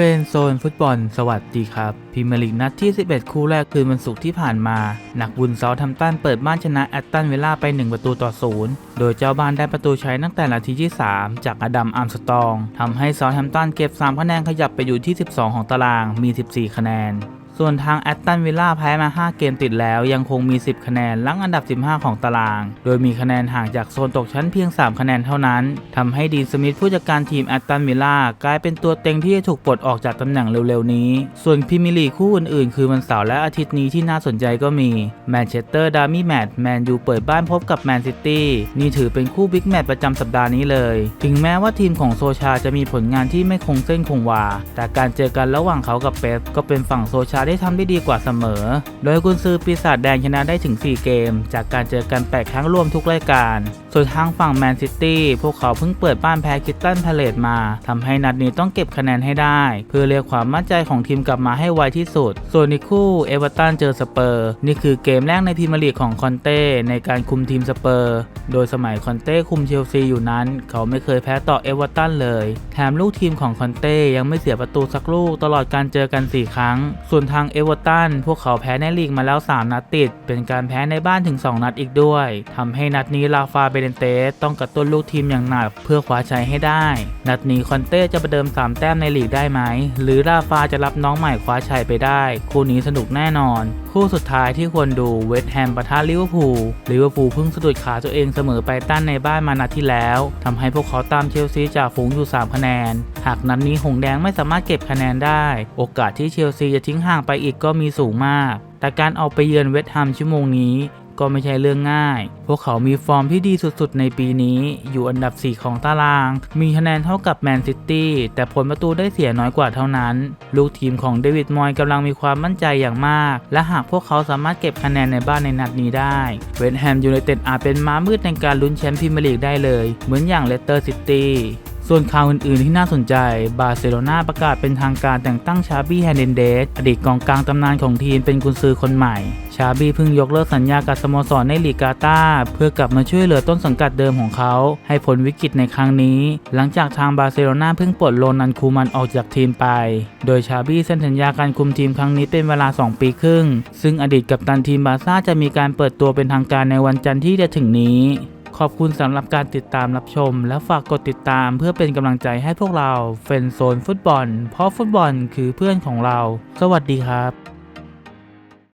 เฟนโซนฟุตบอล สวัสดีครับพรีเมียร์ลีกนัดที่ 11 คู่แรกคืนวันศุกร์ที่ผ่านมา นักบุญเซาท์แทำตันเปิดบ้านชนะแอตตันเวล่าไป 1 ประตูต่อศูนย์โดยเจ้าบ้านได้ประตูชัยตั้งแต่นาทีที่ 3 จากอดัมอาร์มสตองทำให้เซาท์แทำตันเก็บ 3 คะแนนขยับไปอยู่ที่ 12 ของตารางมี 14 คะแนน ส่วนทางแอตตันวิลล่าแพ้มา 5 เกมติดแล้ว ยังคงมี 10 คะแนนลังอันดับ 15 ของตาราง โดยมีคะแนนห่างจากโซนตกชั้นเพียง 3 คะแนนเท่านั้นทำให้ดีนสมิธผู้จัดการทีมแอตตันวิลล่ากลายเป็นตัวเต็งที่จะถูกปลดออกจากตำแหน่งเร็วๆนี้ ส่วนพรีเมียร์ลีคู่อื่นๆ คือวันเสาร์และอาทิตย์นี้ที่น่าสนใจก็มีแมนเชสเตอร์ดาร์มี่แมตช์แมนยูเปิดบ้านพบกับแมนซิตี้นี่ถือเป็นคู่บิ๊กแมตช์ประจำสัปดาห์นี้เลย ถึงแม้ว่าทีมของโซชาจะมีผลงานที่ไม่คงเส้นคงวา แต่การเจอกันระหว่างเขากับเป๊ปก็เป็นฝั่งโซชาได้ทำได้ดีกว่าเสมอ โดยกุนซือปีศาจแดงชนะได้ถึง 4 เกม จากการเจอกัน 8 ครั้งรวมทุกรายการส่วนทางฝั่งแมนซิตี้พวกเขาเพิ่งเปิดบ้านแพ้คิตตันพาเลตมาทำให้นัดนี้ต้องเก็บคะแนนให้ได้ เพื่อเรียกความมั่นใจของทีมกลับมาให้ไวที่สุด ส่วนในคู่เอเวอร์ตันเจอสเปอร์ นี่คือเกมแรกในพรีเมียร์ลีกของคอนเต้ในการคุมทีมสเปอร์ โดยสมัยคอนเต้คุมเชลซีอยู่นั้น เขาไม่เคยแพ้ต่อเอเวอร์ตันเลย แถมลูกทีมของคอนเต้ยังไม่เสียประตูสักลูกตลอดการเจอกัน 4 ครั้ง ส่วนทางเอเวอร์ตันพวกเขาแพ้ในลีกมาแล้ว 3 นัดติด เป็นการแพ้ในบ้านถึง 2 นัดอีกด้วยทำให้นัดนี้ลาฟาเบเดนเตสต้องกระตุ้นลูกทีมอย่างหนักเพื่อคว้าชัยให้ได้ นัดนี้คอนเต้จะประเดิม 3 แต้มในลีกได้ไหม หรือลาฟาจะรับน้องใหม่คว้าชัยไปได้ คู่นี้สนุกแน่นอน คู่สุดท้ายที่ควรดูเวสต์แฮมปะทะลิเวอร์พูลลิเวอร์พูลเพิ่งสะดุดขาตัวเองเสมอไปต้านในบ้านมานัดที่แล้วทำให้พวกเขาตามเชลซีจากฝูงอยู่ 3 คะแนน หากนัดนี้หงแดงไม่สามารถเก็บคะแนนได้ โอกาสที่เชลซีจะทิ้งห่างไปอีกก็มีสูงมากแต่การออกไปเยือนเวสต์แฮมชั่วโมงนี้ ก็ไม่ใช่เรื่องง่าย พวกเขามีฟอร์มที่ดีสุดๆ ในปีนี้ อยู่อันดับ 4 ของตาราง มีคะแนนเท่ากับแมนซิตี้แต่ผลประตูได้เสียน้อยกว่าเท่านั้น ลูกทีมของเดวิดมอยกำลังมีความมั่นใจอย่างมาก และหากพวกเขาสามารถเก็บคะแนนในบ้านในนัดนี้ได้ เวสต์แฮมยูไนเต็ดอาจเป็นม้ามืดในการลุ้นแชมป์พรีเมียร์ลีกได้เลย เหมือนอย่างเลสเตอร์ซิตี้ ส่วนข่าวอื่นๆที่น่าสนใจ บาร์เซโลนาประกาศเป็นทางการแต่งตั้งชาบี้แฮนเดนเดสอดีตกองกลางตำนานของทีมเป็นกุนซือคนใหม่ ชาบี้เพิ่งยกเลิกสัญญากับสโมสรในลีกาตาเพื่อกลับมาช่วยเหลือต้นสังกัดเดิมของเขา ให้พ้นวิกฤตในครั้งนี้ หลังจากทางบาร์เซโลนาเพิ่งปลดโรนันคูมันออกจากทีมไป โดยชาบี้เซ็นสัญญาการคุมทีมครั้งนี้เป็นเวลา 2 ปีครึ่ง ซึ่งอดีตกัปตันทีมบาร์ซ่าจะมีการเปิดตัวเป็นทางการในวันจันทร์ที่จะถึงนี้ ขอบคุณสำหรับการติดตามรับชม และฝากกดติดตามเพื่อเป็นกำลังใจให้พวกเราเฟนโซนฟุตบอล เพราะฟุตบอลคือเพื่อนของเรา สวัสดีครับ